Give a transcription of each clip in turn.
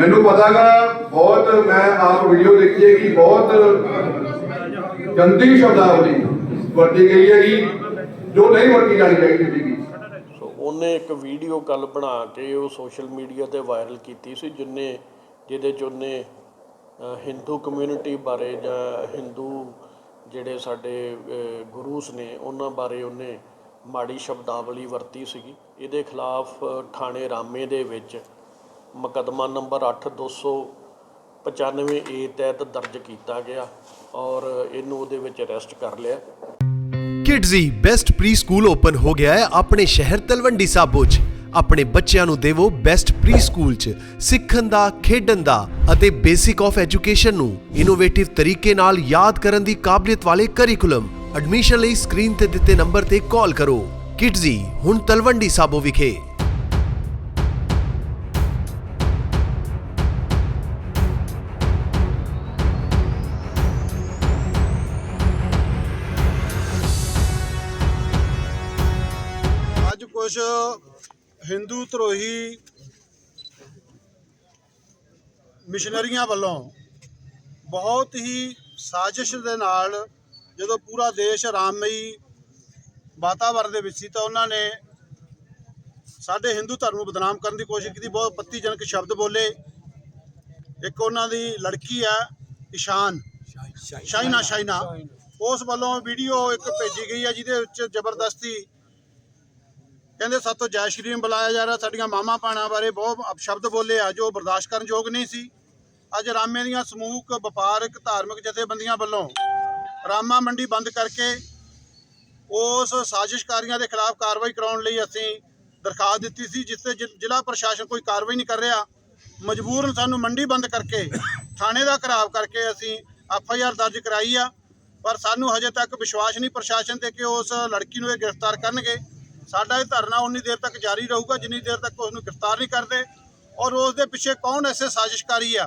ਮੈਨੂੰ ਪਤਾਗਾ, ਬਹੁਤ ਮੈਂ ਆਪ ਵੀਡੀਓ ਦੇਖੀ ਹੈ ਕਿ ਬਹੁਤ ਗੰਦੀ ਸ਼ਬਦਾਵਲੀ ਵਰਤੀ ਗਈ ਹੈਗੀ, ਜੋ ਨਹੀਂ ਵਰਤੀ ਜਾਣੀ ਚਾਹੀਦੀ ਸੀਗੀ। ਸੋ ਉਹਨੇ ਇੱਕ ਵੀਡੀਓ ਕੱਲ ਬਣਾ ਕੇ ਉਹ ਸੋਸ਼ਲ ਮੀਡੀਆ ਤੇ ਵਾਇਰਲ ਕੀਤੀ ਸੀ, ਜਿੰਨੇ, ਜਿਹਦੇ ਚ ਉਹਨੇ ਹਿੰਦੂ ਕਮਿਊਨਿਟੀ ਬਾਰੇ ਜਾਂ ਹਿੰਦੂ ਜਿਹੜੇ ਸਾਡੇ ਗੁਰੂਸ ਨੇ, ਉਹਨਾਂ ਬਾਰੇ ਉਹਨੇ ਮਾੜੀ ਸ਼ਬਦਾਵਲੀ ਵਰਤੀ ਸੀਗੀ। ਇਹਦੇ ਖਿਲਾਫ ਥਾਣੇ ਰਾਮੇ ਦੇ ਵਿੱਚ ਮੁਕੱਦਮਾ ਨੰਬਰ 8295 ਏ ਤਹਿਤ ਦਰਜ ਕੀਤਾ ਗਿਆ ਔਰ ਇਹਨੂੰ ਉਹਦੇ ਵਿੱਚ ਅਰੈਸਟ ਕਰ ਲਿਆ। Kidzee best pre school open ਹੋ ਗਿਆ ਹੈ ਆਪਣੇ ਸ਼ਹਿਰ ਤਲਵੰਡੀ ਸਾਬੋ 'ਚ। ਆਪਣੇ ਬੱਚਿਆਂ ਨੂੰ ਦੇਵੋ ਬੈਸਟ ਪ੍ਰੀ ਸਕੂਲ 'ਚ। ਸਿੱਖਣ ਦਾ, ਖੇਡਣ ਦਾ ਅਤੇ ਬੇਸਿਕ ਆਫ ਐਜੂਕੇਸ਼ਨ ਨੂੰ ਇਨੋਵੇਟਿਵ ਤਰੀਕੇ ਨਾਲ ਯਾਦ ਕਰਨ ਦੀ ਕਾਬਲੀਅਤ ਵਾਲੇ ਕਰਿਕੂਲਮ ਐਡਮਿਸ਼ਨ ਲਈ ਸਕਰੀਨ ਤੇ ਦਿੱਤੇ ਨੰਬਰ ਤੇ ਕਾਲ ਕਰੋ। ਕਿਡਜ਼ੀ ਹੁਣ ਤਲਵੰਡੀ ਸਾਬੋ ਵਿਖੇ। ਕੁਝ ਹਿੰਦੂ ਧਰੋਹੀ ਮਿਸ਼ਨਰੀਆਂ ਵੱਲੋਂ ਬਹੁਤ ਹੀ ਸਾਜ਼ਿਸ਼ ਦੇ ਨਾਲ ਜਦੋਂ ਪੂਰਾ ਦੇਸ਼ ਆਰਾਮਮਈ ਵਾਤਾਵਰਣ ਦੇ ਵਿੱਚ ਸੀ ਤਾਂ ਉਹਨਾਂ ਨੇ ਸਾਡੇ ਹਿੰਦੂ ਧਰਮ ਨੂੰ ਬਦਨਾਮ ਕਰਨ ਦੀ ਕੋਸ਼ਿਸ਼ ਕੀਤੀ। ਬਹੁਤ ਪੱਤੀਜਨਕ ਸ਼ਬਦ ਬੋਲੇ। ਇੱਕ ਉਹਨਾਂ ਦੀ ਲੜਕੀ ਆ ਇਸ਼ਾਨ ਸ਼ਾਇਨਾ ਸ਼ਾਇਨਾ ਉਸ ਵੱਲੋਂ ਵੀਡੀਓ ਇੱਕ ਭੇਜੀ ਗਈ ਹੈ ਜਿਹਦੇ ਵਿੱਚ ਜ਼ਬਰਦਸਤੀ ਕਹਿੰਦੇ ਸਭ ਤੋਂ ਜੈ ਸ਼੍ਰੀ ਨੂੰ ਬੁਲਾਇਆ ਜਾ ਰਿਹਾ, ਸਾਡੀਆਂ ਮਾਮਾ ਪਾਣਾ ਬਾਰੇ ਬਹੁਤ ਅਪਸ਼ਬਦ ਬੋਲੇ ਆ, ਜੋ ਬਰਦਾਸ਼ਤ ਕਰਨ ਯੋਗ ਨਹੀਂ ਸੀ। ਅੱਜ ਰਾਮੇ ਦੀਆਂ ਸਮੂਹਕ ਵਪਾਰਕ, ਧਾਰਮਿਕ ਜਥੇਬੰਦੀਆਂ ਵੱਲੋਂ ਰਾਮਾ ਮੰਡੀ ਬੰਦ ਕਰਕੇ ਉਸ ਸਾਜ਼ਿਸ਼ਕਾਰੀਆਂ ਦੇ ਖਿਲਾਫ ਕਾਰਵਾਈ ਕਰਾਉਣ ਲਈ ਅਸੀਂ ਦਰਖਾਸਤ ਦਿੱਤੀ ਸੀ, ਜਿਸ ਤੇ ਜ਼ਿ- ਜ਼ਿਲ੍ਹਾ ਪ੍ਰਸ਼ਾਸਨ ਕੋਈ ਕਾਰਵਾਈ ਨਹੀਂ ਕਰ ਰਿਹਾ। ਮਜਬੂਰਨ ਸਾਨੂੰ ਮੰਡੀ ਬੰਦ ਕਰਕੇ, ਥਾਣੇ ਦਾ ਘਰਾਵ ਕਰਕੇ ਅਸੀਂ ਐਫ ਆਈ ਆਰ ਦਰਜ ਕਰਾਈ ਆ। ਪਰ ਸਾਨੂੰ ਹਜੇ ਤੱਕ ਵਿਸ਼ਵਾਸ ਨਹੀਂ ਪ੍ਰਸ਼ਾਸਨ ਤੇ ਕਿ ਉਸ ਲੜਕੀ ਨੂੰ ਇਹ ਗ੍ਰਿਫਤਾਰ ਕਰਨਗੇ। ਸਾਡਾ ਇਹ ਧਰਨਾ ਉਨੀ ਦੇਰ ਤੱਕ ਜਾਰੀ ਰਹੂਗਾ, ਜਿੰਨੀ ਦੇਰ ਤੱਕ ਉਸ ਨੂੰ ਗ੍ਰਿਫਤਾਰ ਨਹੀਂ ਕਰਦੇ। ਔਰ ਉਸ ਦੇ ਪਿੱਛੇ ਕੌਣ ਐਸੇ ਸਾਜ਼ਿਸ਼ਕਾਰੀ ਆ?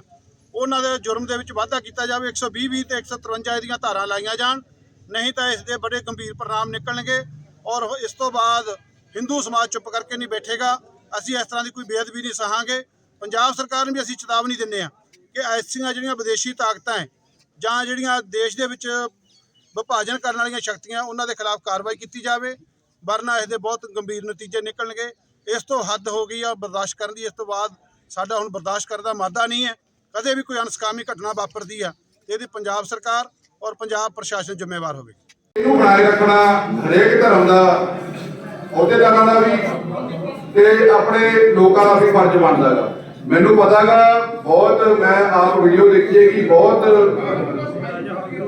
ਉਹਨਾਂ ਦੇ ਜੁਰਮ ਦੇ ਵਿੱਚ ਵਾਧਾ ਕੀਤਾ ਜਾਵੇ 120 20 ਤੇ 153 ਦੀਆਂ ਧਾਰਾਂ ਲਾਈਆਂ ਜਾਣ। ਨਹੀਂ ਤਾਂ ਇਸ ਦੇ ਬੜੇ ਗੰਭੀਰ ਪ੍ਰਣਾਮ ਨਿਕਲਣਗੇ ਔਰ ਇਸ ਤੋਂ ਬਾਅਦ ਹਿੰਦੂ ਸਮਾਜ ਚੁੱਪ ਕਰਕੇ ਨਹੀਂ ਬੈਠੇਗਾ। ਅਸੀਂ ਇਸ ਤਰ੍ਹਾਂ ਦੀ ਕੋਈ ਬੇਅਦਬੀ ਨਹੀਂ ਸਹਾਂਗੇ। ਪੰਜਾਬ ਸਰਕਾਰ ਨੂੰ ਵੀ ਅਸੀਂ ਚੇਤਾਵਨੀ ਦਿੰਦੇ ਆ ਕਿ ਐਸੀਆਂ ਜਿਹੜੀਆਂ ਵਿਦੇਸ਼ੀ ਤਾਕਤਾਂ ਹੈ ਜਾਂ ਜਿਹੜੀਆਂ ਦੇਸ਼ ਦੇ ਵਿੱਚ ਵਿਭਾਜਨ ਕਰਨ ਵਾਲੀਆਂ ਸ਼ਕਤੀਆਂ, ਉਹਨਾਂ ਦੇ ਖਿਲਾਫ ਕਾਰਵਾਈ ਕੀਤੀ ਜਾਵੇ। ਵਰਨਾ ਇਸ ਦੇ ਬਹੁਤ ਗੰਭੀਰ ਨਤੀਜੇ ਨਿਕਲਣਗੇ। ਇਸ ਤੋਂ ਹੱਦ ਹੋ ਗਈ ਆ ਬਰਦਾਸ਼ਤ ਕਰਨ ਦੀ। ਇਸ ਤੋਂ ਬਾਅਦ ਸਾਡਾ ਹੁਣ ਬਰਦਾਸ਼ਤ ਕਰਨ ਦਾ ਮਾਦਾ ਨਹੀਂ ਹੈ। ਕਦੇ ਵੀ ਕੋਈ ਅਨਸਕਾਮੀ ਘਟਨਾ ਵਾਪਰਦੀ ਆ, ਤੇ ਇਹਦੀ ਪੰਜਾਬ ਸਰਕਾਰ ਔਰ ਪੰਜਾਬ ਪ੍ਰਸ਼ਾਸਨ ਜ਼ਿੰਮੇਵਾਰ ਹੋਵੇ ਇਹਨੂੰ ਬਣਾਏ ਰੱਖਣਾ ਹਰੇਕ ਧਰਮ ਦਾ, ਅਹੁਦੇਦਾਰਾਂ ਦਾ ਵੀ, ਤੇ ਆਪਣੇ ਲੋਕਾਂ ਦਾ ਵੀ ਫਰਜ਼ ਬਣਦਾ ਹੈਗਾ। ਮੈਨੂੰ ਪਤਾਗਾ ਬਹੁਤ ਮੈਂ ਆਪ ਵੀਡੀਓ ਦੇਖੀ ਹੈ ਕਿ ਬਹੁਤ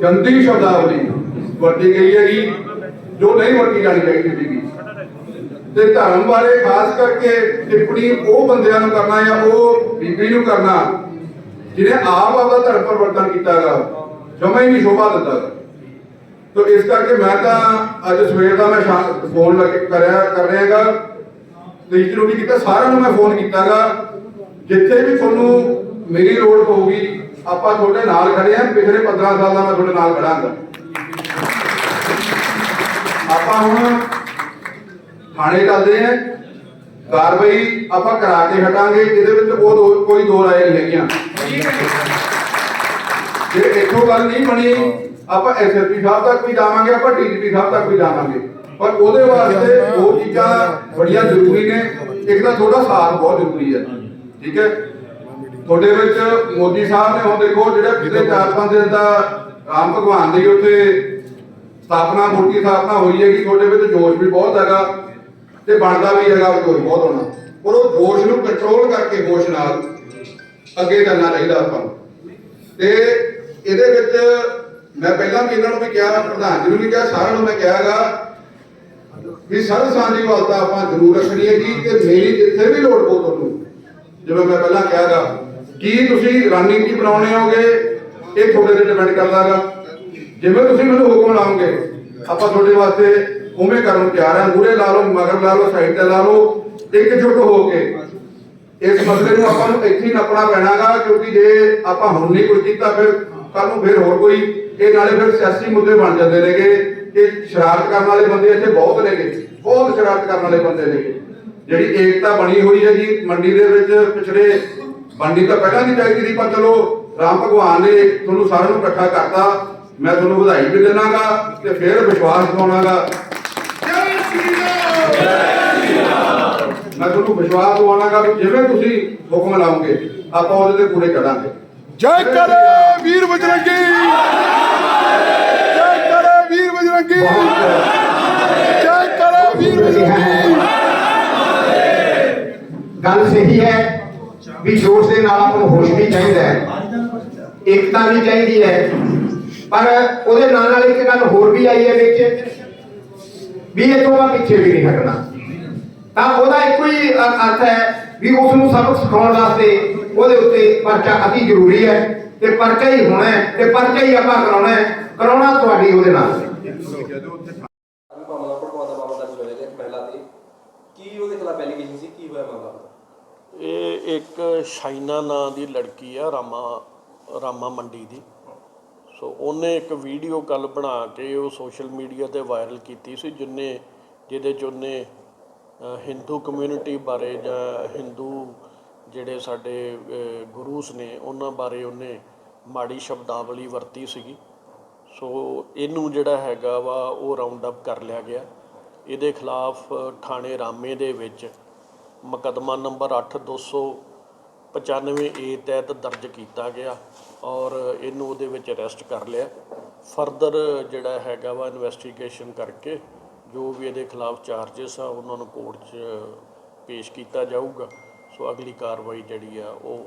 ਗੰਦੀ ਸ਼ਬਦਾਵਲੀ ਵਰਤੀ ਗਈ ਹੈਗੀ। ਜੋ ਨਹੀਂ ਵਰਤੀ ਜਾਣੀ ਚਾਹੀਦੀ ਸੀਗੀ ਤੇ ਧਰਮ ਬਾਰੇ ਖਾਸ ਕਰਕੇ ਟਿੱਪਣੀ ਉਹ ਬੰਦਿਆਂ ਨੂੰ ਕਰਨਾ ਜਾਂ ਉਹ ਬੀਬੀ ਨੂੰ ਕਰਨਾ, ਜਿਹਨੇ ਆਪ ਆਪਦਾ ਧਰਮ ਪਰਿਵਰਤਨ ਕੀਤਾਗਾ ਜਮਾ ਹੀ ਨਹੀਂ ਸ਼ੋਭਾ ਦਿੱਤਾ ਤੋ ਇਸ ਕਰਕੇ ਮੈਂ ਤਾਂ ਅੱਜ ਸਵੇਰ ਦਾ ਮੈਂ ਫੋਨ ਲੱਗੇ ਕਰਿਆ ਕਰ ਰਿਹਾਗਾ ਤਰੀਕ ਨੂੰ ਵੀ ਕੀਤਾ, ਸਾਰਿਆਂ ਨੂੰ ਮੈਂ ਫੋਨ ਕੀਤਾਗਾ ਜਿੱਥੇ ਵੀ ਤੁਹਾਨੂੰ ਮੇਰੀ ਲੋੜ ਪਊਗੀ, ਆਪਾਂ ਤੁਹਾਡੇ ਨਾਲ ਖੜੇ ਆ ਪਿਛਲੇ 15 ਸਾਲ ਦਾ ਮੈਂ ਤੁਹਾਡੇ ਨਾਲ ਖੜਾਂਗਾ। ਆਪਾਂ ਹੁਣ ਥਾਣੇ ਚੱਲਦੇ ਆ ਕਾਰਵਾਈ ਆਪਾਂ ਕਰਾ ਕੇ ਹਟਾਂਗੇ, ਜਿਹਦੇ ਵਿੱਚ ਉਹ ਕੋਈ ਦੋ ਰਾਏ ਨਹੀਂ ਹੈਗੀਆਂ। ਜੇ ਇੱਥੋਂ ਗੱਲ ਨਹੀਂ ਬਣੀ, ਆਪਾਂ ਐਸਐਸਪੀ ਸਾਹਿਬ ਤੱਕ ਵੀ ਜਾਵਾਂਗੇ, ਆਪਾਂ ਡੀਜੀਪੀ ਸਾਹਿਬ ਤੱਕ ਵੀ ਜਾਵਾਂਗੇ। ਪਰ ਉਹਦੇ ਵਾਸਤੇ ਉਹ ਚੀਜ਼ਾਂ ਬੜੀਆਂ ਜ਼ਰੂਰੀ ਨੇ। ਇੱਕ ਤਾਂ ਤੁਹਾਡਾ ਸਾਥ ਬਹੁਤ ਜ਼ਰੂਰੀ ਹੈ। ਠੀਕ ਹੈ? ਤੁਹਾਡੇ ਵਿੱਚ ਮੋਦੀ ਸਾਹਿਬ ਨੇ ਹੁਣ ਦੇਖੋ, ਜਿਹੜੇ ਪਿਛਲੇ 4-5 ਦਿਨ ਦਾ ਰਾਮ ਭਗਵਾਨ ਦੇ ਉੱਤੇ ਸਥਾਪਨਾ ਮੂਰਤੀ ਸਥਾਪਨਾ ਹੋਈ ਹੈਗੀ, ਤੁਹਾਡੇ ਵਿੱਚ ਜੋਸ਼ ਵੀ ਬਹੁਤ ਹੈਗਾ ਤੇ ਬਣਦਾ ਵੀ ਹੈਗਾ ਜੋਸ਼ ਬਹੁਤ ਹੋਣਾ। ਪਰ ਉਹ ਜੋਸ਼ ਨੂੰ ਕੰਟਰੋਲ ਕਰਕੇ ਹੋਸ਼ ਨਾਲ ਅੱਗੇ ਚੱਲਣਾ ਚਾਹੀਦਾ ਆਪਾਂ ਨੂੰ। ਤੇ ਇਹਦੇ ਵਿੱਚ ਮੈਂ ਪਹਿਲਾਂ ਵੀ ਇਹਨਾਂ ਨੂੰ ਵੀ ਕਿਹਾ, ਪ੍ਰਧਾਨ ਜੀ ਨੂੰ ਵੀ ਕਿਹਾ, ਸਾਰਿਆਂ ਨੂੰ ਮੈਂ ਕਿਹਾਗਾ ਵੀ ਸਰਬ ਸਾਂਝੀ ਆਪਾਂ ਜ਼ਰੂਰ ਰੱਖਣੀ ਹੈ ਜੀ, ਤੇ ਮੇਰੀ ਜਿੱਥੇ ਵੀ ਲੋੜ ਪਊ ਤੁਹਾਨੂੰ, ਜਿਵੇਂ ਮੈਂ ਪਹਿਲਾਂ ਕਿਹਾਗਾ, ਕੀ ਤੁਸੀਂ ਰਣਨੀਤੀ ਬਣਾਉਣੇ ਹੋਗੇ, ਇਹ ਤੁਹਾਡੇ ਤੇ ਡਿਪੈਂਡ ਕਰਦਾਗਾ। ਜਿਵੇਂ ਤੁਸੀਂ ਮੈਨੂੰ ਹੁਕਮ ਲਾਓਗੇ, ਆਪਾਂ ਤੁਹਾਡੇ ਵਾਸਤੇ ਉਵੇਂ ਕਰਨ ਨੂੰ ਤਿਆਰ ਹਾਂ। ਮੂਰੇ ਲਾ ਲਓ, ਮਗਰ ਲਾ ਲਓ, ਸਾਈਡ ਤੇ ਲਾ ਲਓ ਇਕਜੁੱਟ ਹੋ ਕੇ। ਇਸ ਮਸਲੇ ਨੂੰ ਆਪਾਂ ਨੂੰ ਇੱਥੇ ਨੱਪਣਾ ਪੈਣਾਗਾ, ਕਿਉਂਕਿ ਜੇ ਆਪਾਂ ਹੁਣ ਨਹੀਂ ਕੁਝ ਕੀਤਾ, ਫਿਰ ਕੱਲ ਨੂੰ ਫਿਰ ਹੋਰ ਕੋਈ, ਇਹ ਨਾਲੇ ਫਿਰ ਸਿਆਸੀ ਮੁੱਦੇ ਬਣ ਜਾਂਦੇ ਨੇਗੇ। ਇਹ ਸ਼ਰਾਰਤ ਕਰਨ ਵਾਲੇ ਬੰਦੇ ਇੱਥੇ ਬਹੁਤ ਨੇਗੇ। ਬਹੁਤ ਸ਼ਰਾਰਤ ਕਰਨ ਵਾਲੇ ਬੰਦੇ ਨੇਗੇ। ਜਿਹੜੀ ਏਕਤਾ ਬਣੀ ਹੋਈ ਹੈ ਜੀ, ਮੰਡੀ ਦੇ ਵਿੱਚ ਪਿਛਲੇ, ਮੰਡੀ ਤਾਂ ਪਹਿਲਾਂ ਨਹੀਂ ਚਾਹੀਦੀ ਸੀ ਪਰ ਚਲੋ, ਰਾਮ ਭਗਵਾਨ ਨੇ ਤੁਹਾਨੂੰ ਸਾਰਿਆਂ ਨੂੰ ਇਕੱਠਾ ਕਰਤਾ। ਮੈਂ ਤੁਹਾਨੂੰ ਵਧਾਈ ਵੀ ਦੇਵਾਂਗਾ ਤੇ ਫਿਰ ਵਿਸ਼ਵਾਸ ਦਿਵਾਉਣਾਗਾ ਜੈ ਸ਼੍ਰੀ ਰਾਮ! ਮੈਂ ਤੁਹਾਨੂੰ ਵਿਸ਼ਵਾਸ ਦਿਵਾਉਣਾਗਾ ਵੀ ਜਿਵੇਂ ਤੁਸੀਂ ਹੁਕਮ ਲਾਓਗੇ ਆਪਾਂ ਉਹਦੇ ਤੇ ਪੂਰੇ ਚੜਾਂਗੇ। ਜੈ ਕਰੇ ਵੀਰ ਬਜਰੰਗੀ! ਜੈ ਕਰੇ ਵੀਰ ਬਜਰੰਗੀ! ਜੈ ਕਰੇ ਵੀਰ ਬਜਰੰਗੀ! ਗੱਲ ਸਹੀ ਹੈ ਵੀ ਜੋਸ਼ ਦੇ ਨਾਲ ਆਪਾਂ ਨੂੰ ਹੋਸ਼ ਵੀ ਚਾਹੀਦਾ ਹੈ। ਏਕਤਾ ਵੀ ਚਾਹੀਦੀ ਹੈ। ਪਰ ਉਹਦੇ ਨਾਲ ਨਾਲ ਇੱਕ ਗੱਲ ਹੋਰ ਵੀ ਆਈ ਹੈ ਵਿੱਚ, ਵੀ ਇਹ ਤੋਂ ਬਾਅਦ ਪਿੱਛੇ ਵੀ ਨਹੀਂ ਹਟਣਾ। ਤਾਂ ਉਹਦਾ ਇੱਕੋ ਹੀ ਅਰਥ ਹੈ ਵੀ ਉਸ ਨੂੰ ਸਬਕ ਸਿਖਾਉਣ ਵਾਸਤੇ ਉਹਦੇ ਉੱਤੇ ਪਰਚਾ ਅਤੀ ਜ਼ਰੂਰੀ ਹੈ ਤੇ ਪਰਚਾ ਹੀ ਹੋਣਾ ਹੈ ਤੇ ਪਰਚਾ ਹੀ ਆਪਾਂ ਕਰਾਉਣਾ ਹੈ, ਕਰਾਉਣਾ ਤੁਹਾਡੀ ਉਹਦੇ ਨਾਲ। ਮਾਮਲਾ ਭੜਕਾਉਣ ਮਾਮਲਾ ਦਰਜ ਹੋਇਆ ਇੱਕ ਮਹਿਲਾ ਤੇ ਕੀ ਉਹਦੇ ਖਿਲਾਫ ਐਲੀਗੇਸ਼ਨ ਸੀ ਕੀ ਹੋਇਆ ਮਾਮਲਾ ਇਹ ਇੱਕ ਸ਼ਾਈਨਾ ਨਾਂ ਦੀ ਲੜਕੀ ਆ, ਰਾਮਾ ਰਾਮਾ ਮੰਡੀ ਦੀ। ਸੋ ਉਹਨੇ ਇੱਕ ਵੀਡੀਓ ਕੱਲ ਬਣਾ ਕੇ ਉਹ ਸੋਸ਼ਲ ਮੀਡੀਆ ਤੇ ਵਾਇਰਲ ਕੀਤੀ ਸੀ, ਜਿੰਨੇ, ਜਿਹਦੇ ਚ ਉਹਨੇ ਹਿੰਦੂ ਕਮਿਊਨਿਟੀ ਬਾਰੇ ਜਾਂ ਹਿੰਦੂ ਜਿਹੜੇ ਸਾਡੇ ਗੁਰੂਸ ਨੇ, ਉਹਨਾਂ ਬਾਰੇ ਉਹਨੇ ਮਾੜੀ ਸ਼ਬਦਾਵਲੀ ਵਰਤੀ ਸੀਗੀ। ਸੋ ਇਹਨੂੰ ਜਿਹੜਾ ਹੈਗਾ ਵਾ, ਉਹ ਰਾਉਂਡ ਅਪ ਕਰ ਲਿਆ ਗਿਆ। ਇਹਦੇ ਖਿਲਾਫ ਥਾਣੇ ਰਾਮੇ ਦੇ ਵਿੱਚ ਮੁਕੱਦਮਾ ਨੰਬਰ 8295 ਏ ਤਹਿਤ ਦਰਜ ਕੀਤਾ ਗਿਆ ਔਰ ਇਹਨੂੰ ਉਹਦੇ ਵਿੱਚ ਅਰੈਸਟ ਕਰ ਲਿਆ। ਫਰਦਰ ਜਿਹੜਾ ਹੈਗਾ ਵਾ ਇਨਵੈਸਟੀਗੇਸ਼ਨ ਕਰਕੇ ਜੋ ਵੀ ਇਹਦੇ ਖਿਲਾਫ ਚਾਰजेस ਆ ਉਹਨਾਂ ਨੂੰ ਕੋਰਟ 'ਚ ਪੇਸ਼ ਕੀਤਾ ਜਾਊਗਾ। ਸੋ ਅਗਲੀ ਕਾਰਵਾਈ ਜਿਹੜੀ ਆ ਉਹ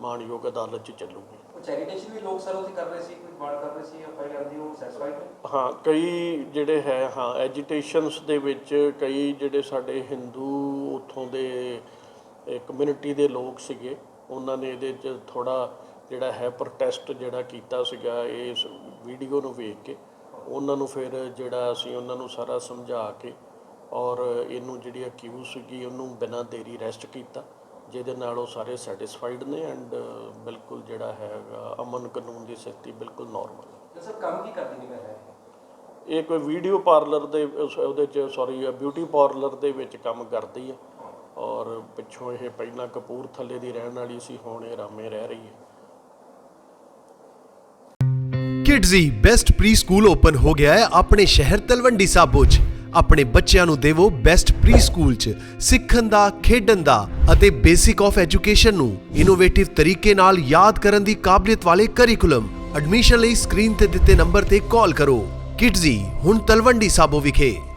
ਮਾਣਯੋਗ ਅਦਾਲਤ 'ਚ ਚੱਲੂਗੀ। ਉਹ ਚੈਰੀਟੇਸ਼ਨ ਵੀ ਲੋਕ ਸਰ ਉੱਥੇ ਕਰ ਰਹੇ ਸੀ ਕੋਈ ਬਾੜ ਕਰ ਰਹੇ ਸੀ ਜਾਂ ਫਾਈਲ ਕਰਦੀ ਉਹ ਸੈਟੀਸਫਾਈਡ ਨੇ? ਹਾਂ ਕਈ ਜਿਹੜੇ ਹੈ ਹਾਂ ਐਜੀਟੇਸ਼ਨਸ ਦੇ ਵਿੱਚ ਕਈ ਜਿਹੜੇ ਸਾਡੇ ਹਿੰਦੂ ਉੱਥੋਂ ਦੇ ਕਮਿਊਨਿਟੀ ਦੇ ਲੋਕ ਸੀਗੇ ਉਹਨਾਂ ਨੇ ਇਹਦੇ 'ਚ ਥੋੜਾ ਜਿਹੜਾ ਹੈ ਪ੍ਰੋਟੈਸਟ ਜਿਹੜਾ ਕੀਤਾ ਸੀਗਾ ਇਸ ਵੀਡੀਓ ਨੂੰ ਵੇਖ ਕੇ। ਉਹਨਾਂ ਨੂੰ ਫਿਰ ਜਿਹੜਾ ਅਸੀਂ ਉਹਨਾਂ ਨੂੰ ਸਾਰਾ ਸਮਝਾ ਕੇ ਔਰ ਇਹਨੂੰ ਜਿਹੜੀ ਅਕਿਊਜ਼ ਸੀਗੀ ਉਹਨੂੰ ਬਿਨਾਂ ਦੇਰੀ ਅਰੈਸਟ ਕੀਤਾ ਜਿਹਦੇ ਨਾਲ ਉਹ ਸਾਰੇ ਸੈਟੀਸਫਾਈਡ ਨੇ ਐਂਡ ਬਿਲਕੁਲ ਜਿਹੜਾ ਹੈਗਾ ਅਮਨ ਕਾਨੂੰਨ ਦੀ ਸਥਿਤੀ ਬਿਲਕੁਲ ਨਾਰਮਲ ਹੈ। ਸਰ ਕੰਮ ਕੀ ਕਰਦੀ ਨਹੀਂ ਮੈਂ ਇਹ ਕੋਈ ਵੀਡੀਓ ਪਾਰਲਰ ਦੇ ਉਹਦੇ ਚ ਸੌਰੀ ਬਿਊਟੀ ਪਾਰਲਰ ਦੇ ਵਿੱਚ ਕੰਮ ਕਰਦੀ ਹੈ। ਔਰ ਪਿੱਛੋਂ ਇਹ ਪਹਿਲਾਂ ਕਪੂਰਥਲੇ ਦੀ ਰਹਿਣ ਵਾਲੀ ਸੀ, ਹੁਣ ਇਹ ਰਾਮੇ ਰਹਿ ਰਹੀ ਹੈ। ਕਿਡਜ਼ੀ ਬੈਸਟ ਪ੍ਰੀ ਓਪਨ ਹੋ ਗਿਆ ਹੈ ਆਪਣੇ ਸ਼ਹਿਰ ਤਲਵੰਡੀ ਸਾਬੋ 'ਚ। ਆਪਣੇ ਬੱਚਿਆਂ ਨੂੰ ਦੇਵੋ ਬੈਸਟ ਪ੍ਰੀ 'ਚ, ਸਿੱਖਣ ਦਾ, ਖੇਡਣ ਦਾ ਅਤੇ ਬੇਸਿਕ ਆਫ ਐਜੂਕੇਸ਼ਨ ਨੂੰ ਇਨੋਵੇਟਿਵ ਤਰੀਕੇ ਨਾਲ ਯਾਦ ਕਰਨ ਦੀ ਕਾਬਲੀਅਤ ਵਾਲੇ ਕਰਿਕੂਲਮ ਐਡਮਿਸ਼ਨ ਲਈ ਸਕਰੀਨ ਤੇ ਦਿੱਤੇ ਨੰਬਰ ਤੇ ਕਾਲ ਕਰੋ। ਕਿਡਜ਼ੀ ਹੁਣ ਤਲਵੰਡੀ ਸਾਬੋ ਵਿਖੇ।